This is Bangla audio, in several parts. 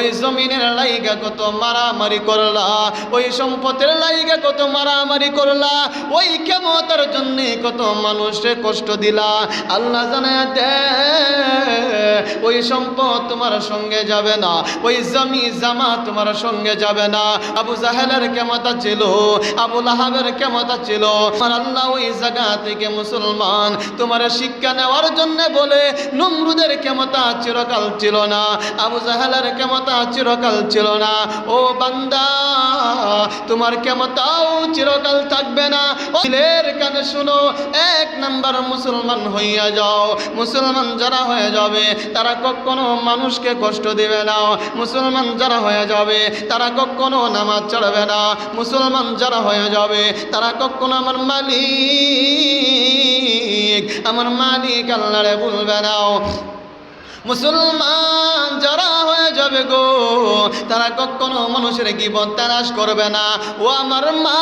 ওই জমিনের লাইগা কত মারামারি করলা, ওই সম্পদের লাইগা কত মারামারি করলা, ওই কেমতার জন্য কত মানুষে কষ্ট দিলা। আল্লাহ জানায় দে, ওই সম্পদ তোমার সঙ্গে যাবে না, ওই জমি জামা তোমার সঙ্গে যাবে না। আবু জাহেলের কেমতা ছিল, আবু লাহাবের কেমতা ছিল। আমার আল্লাহ ওই জায়গা থেকে মুসলমান, তোমার শিক্ষা নেওয়ার জন্য বলে, নমরুদের কেমতা চিরকাল ছিল না। আবু জাহেলের কেমতা চিরকাল ছিল না। ও বান্দা, তোমার কেমতাও চিরকাল থাকবে না। ছেলের কানে শুনো, এক নাম্বার মুসলমান হইয়া যাও। মুসলমান যারা হয়ে যাবে, তারা কখনো মানুষকে কষ্ট দিবে না। মুসলমান যারা হয়ে যাবে, তারা কখনো নামাজ চড়বে না। মুসলমান যারা হয়ে যাবে, তারা কখনো আমার মালিক আমার মালিক আল্লাহরে বলবে না। মুসলমান যারা যাবে গো। তারা কখনো মানুষের গিবত তালাশ করবে না। ও আমার মা।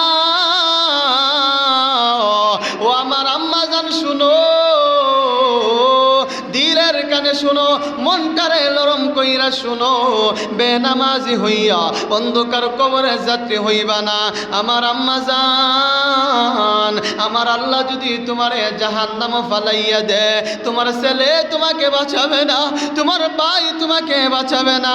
কানে শুনো, মনটারে লরম কইরা শুনো। বেনামাজি হইয়া অন্ধকার কবরে যাত্রী হইবা না। আমার আম্মা জান, আমার আল্লাহ যদি তোমারে জাহান নাম ফালাইয়া দে, তোমার ছেলে তোমাকে বাঁচাবে না, তোমার ভাই তোমাকে বাঁচাবে না,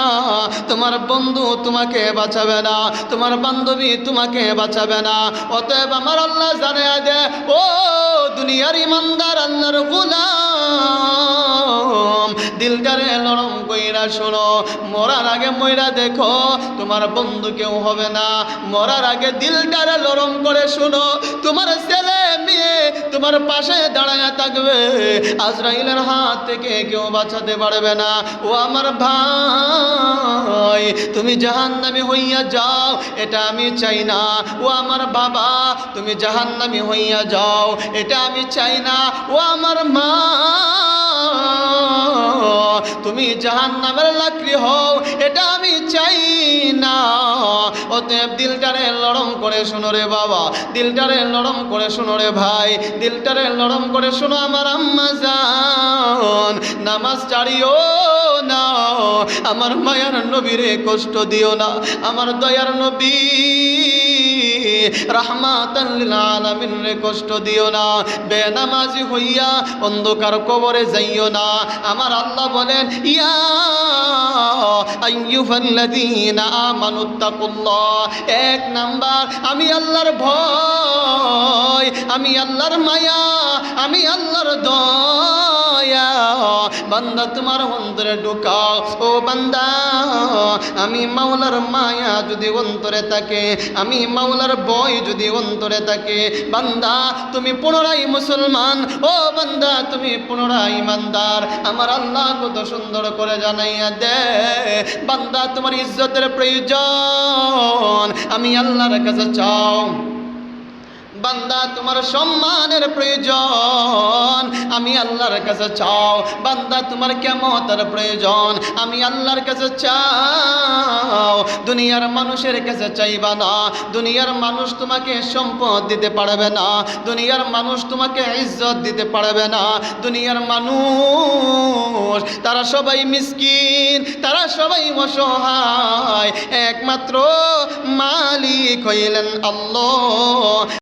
তোমার বন্ধু তোমাকে বাঁচাবে না, তোমার বান্ধবী তোমাকে বাঁচাবে না। অতএব আমার আল্লাহ জানে দে, ও দুনিয়ার ইমানদার, আল্লাহর গুলাম। দিলটারে নরম কইরা শোনো, মরার আগে ময়রা দেখো, তোমার বন্ধু কেউ হবে না। মরার আগে দিলটারে নরম করে শোনো, তোমার ছেলে মেয়ে তোমার পাশে দাঁড়ায় থাকবে। আজরাইলের হাত থেকে কেউ বাঁচাতে পারবে না। ও আমার ভাই, তুমি জাহান্নামি হইয়া যাও, এটা আমি চাই না। ও আমার বাবা, তুমি জাহান্নামি হইয়া যাও, এটা আমি চাই না। ও আমার মা তুমি জাহান নামের লাকড়ি হও এটা আমি চাই না। অতএব দিলটারে লড়ম করে শোনো রে বাবা, দিলটারে লড়ম করে শোনো রে ভাই, দিলটারে লড়ম করে শোনো আমার আম্মা জান। নামাজ ছাড়িও না, আমার মায়ার নবীরে কষ্ট দিও না, আমার দয়ার নবী রে কষ্ট দিও না, বেনামাজি হইয়া অন্ধকার কবরে যাইও না। আমার আল্লাহ বলেন, ইয়া আইয়ুহাল্লাযীনা আমানুত্তাকুল্লাহ এক নাম্বার আমি আল্লাহর ভয় আমি আল্লাহর মায়া আমি আল্লাহর দয়া। বান্দা তোমার অন্তরে ঢুকাও। ও বান্দা, আমি মাওলার মায়া যদি অন্তরে থাকে, আমি মাওলার বই যদি অন্তরে থাকে, বান্দা তুমি পুনরায় মুসলমান, ও বান্দা তুমি পুনরায় ইমানদার। আমার আল্লাহ কত সুন্দর করে জানাইয়া দে, বান্দা তোমার ইজ্জতের প্রয়োজন, আমি আল্লাহর কাছে চাও। বান্দা, তোমার সম্মানের প্রয়োজন। আমি আল্লাহর কাছে চাও। বান্দা, তোমার কেমতার প্রয়োজন। আমি আল্লাহর কাছে চাও। দুনিয়ার মানুষের কাছে চাইবা না। দুনিয়ার মানুষ তোমাকে সম্পদ দিতে পারবে না। দুনিয়ার মানুষ তোমাকে ইজ্জত দিতে পারবে না। দুনিয়ার মানুষ, তারা সবাই মিসকিন, তারা সবাই অসহায়। একমাত্র মালিক হইলেন আল্লাহ।